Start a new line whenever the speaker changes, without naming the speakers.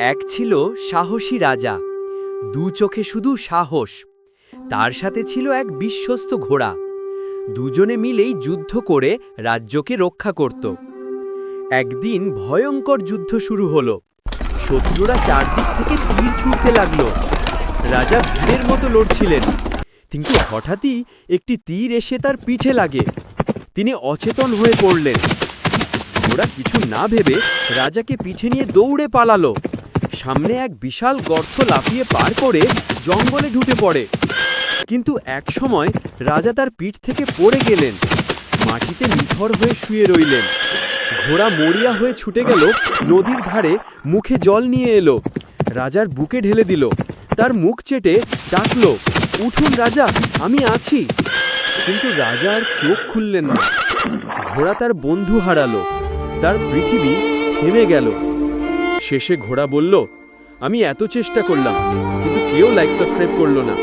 এক ছিল সাহসী রাজা, দু চোখে শুধু সাহস, তার সাথে ছিল এক বিশ্বস্ত ঘোড়া। দুজনে মিলেই যুদ্ধ করে রাজ্যকে রক্ষা করত। একদিন ভয়ঙ্কর যুদ্ধ শুরু হলো। শত্রুরা চারদিক থেকে তীর ছুটতে লাগল। রাজা ভীরের মতো লড়ছিলেন, কিন্তু হঠাৎই একটি তীর এসে তার পিঠে লাগে। তিনি অচেতন হয়ে পড়লেন। ঘোড়া কিছু না ভেবে রাজাকে পিঠে নিয়ে দৌড়ে পালালো। সামনে এক বিশাল গর্ত লাফিয়ে পার করে জঙ্গলে ঢুকে পড়ে। কিন্তু এক সময় রাজা তার পিঠ থেকে পড়ে গেলেন, মাটিতে নিথর হয়ে শুয়ে রইলেন। ঘোড়া মরিয়া হয়ে ছুটে গেল, নদীর ধারে মুখে জল নিয়ে এলো। রাজার বুকে ঢেলে দিল, তার মুখ চেটে ডাকল, উঠুন রাজা, আমি আছি। কিন্তু রাজা আর চোখ খুললেন না। ঘোড়া তার বন্ধু হারালো, তার পৃথিবী থেমে গেল। শেষে ঘোড়া বলল আমি এত চেষ্টা করলাম কিন্তু কেউ লাইক সাবস্ক্রাইব করল না।